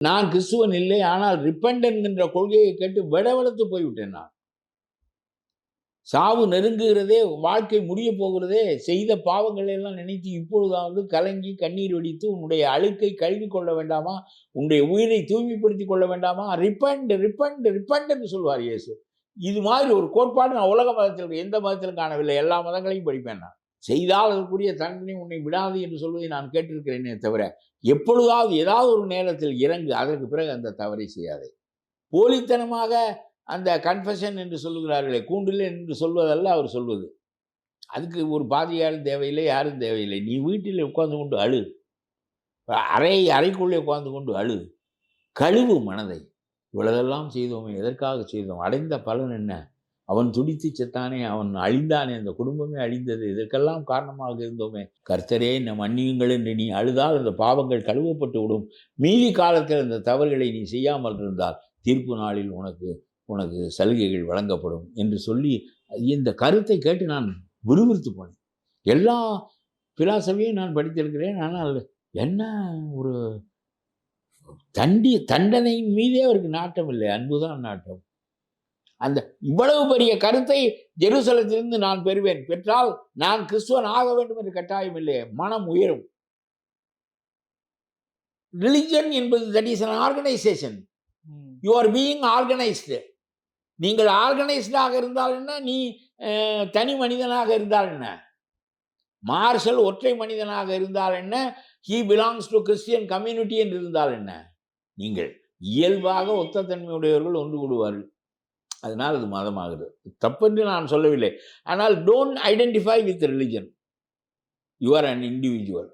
நான் கிறிஸ்துவன் இல்லை ஆனால் ரிப்பண்ட் என்கின்ற கொள்கையை கேட்டு விடவளத்து போய்விட்டேன் நான். சாவு நெருங்குகிறதே வாழ்க்கை முடிய போகிறதே செய்த பாவங்களை எல்லாம் நினைத்து இப்பொழுதாவது கலங்கி கண்ணீர் வெடித்து உன்னுடைய அழுக்கை கழுவி கொள்ள வேண்டாமா? உன்னுடைய உயிரை தூய்மைப்படுத்தி கொள்ள வேண்டாமா? ரிப்பண்ட் ரிப்பண்ட் ரிப்பண்ட்னு சொல்வார் இயேசு. இது மாதிரி ஒரு கோட்பாடு நான் உலக மதத்தில் எந்த மதத்திலும் காணவில்லை. எல்லா மதங்களையும் படிப்பேன் நான். செய்தால் அதற்குரிய தண்டனை உன்னை விடாது என்று சொல்வதை நான் கேட்டிருக்கிறேனே தவிர எப்பொழுதாவது ஏதாவது ஒரு நேரத்தில் இறங்கு அதற்கு பிறகு அந்த தவறை செய்யாதே. போலித்தனமாக அந்த கன்ஃபெஷன் என்று சொல்லுகிறார்களே கூண்டில் என்று சொல்வதல்ல அவர் சொல்வது. அதுக்கு ஒரு பாதியாரும் தேவையில்லை யாரும் தேவையில்லை. நீ வீட்டில் உட்கார்ந்து கொண்டு அழு. அறை அறைக்குள்ளே உட்கார்ந்து கொண்டு அழு. கழுவு மனதை. இவ்வளதெல்லாம் செய்தோமே எதற்காக செய்தோம்? அடைந்த பலன் என்ன? அவன் துடித்து செத்தானே அவன் அழிந்தானே அந்த குடும்பமே அழிந்தது. இதற்கெல்லாம் காரணமாக இருந்தோமே. கர்த்தரே இந்த மன்னியுங்கள் என்று நீ அழுதால் அந்த பாவங்கள் கழுவப்பட்டு விடும் மீதி காலத்தில் அந்த தவறுகளை நீ செய்யாமல் இருந்தால் தீர்ப்பு நாளில் உனக்கு உனக்கு சலுகைகள் வழங்கப்படும் என்று சொல்லி இந்த கருத்தை கேட்டு நான் விறுவிறுத்து போனேன். எல்லா பிலாசபியும் நான் படித்திருக்கிறேன். ஆனால் என்ன ஒரு தண்டி தண்டனையின் மீதே அவருக்கு நாட்டம் இல்லை. அன்புதான் நாட்டம். அந்த இவ்வளவு பெரிய கருத்தை ஜெருசலத்திலிருந்து நான் பெறுவேன். பெற்றால் நான் கிறிஸ்துவன் ஆக வேண்டும் என்று கட்டாயம் இல்லை. மனம் உயரும். ரிலிஜன் என்பது that is an organisation you are being organised நீங்கள் ஆர்கனைஸ்டாக இருந்தால் என்ன? நீ தனி மனிதனாக இருந்தால் என்ன? மார்ஷல் ஒற்றை மனிதனாக இருந்தால் என்ன? He belongs to Christian community என்று இருந்தால் என்ன? நீங்கள் இயல்பாக ஒத்த தன்மையுடையவர்கள் ஒன்று கூடுவார்கள். அதனால் அது மதமாகுது. தப்பென்று நான் சொல்லவில்லை. ஆனால் don't identify with religion you are an individual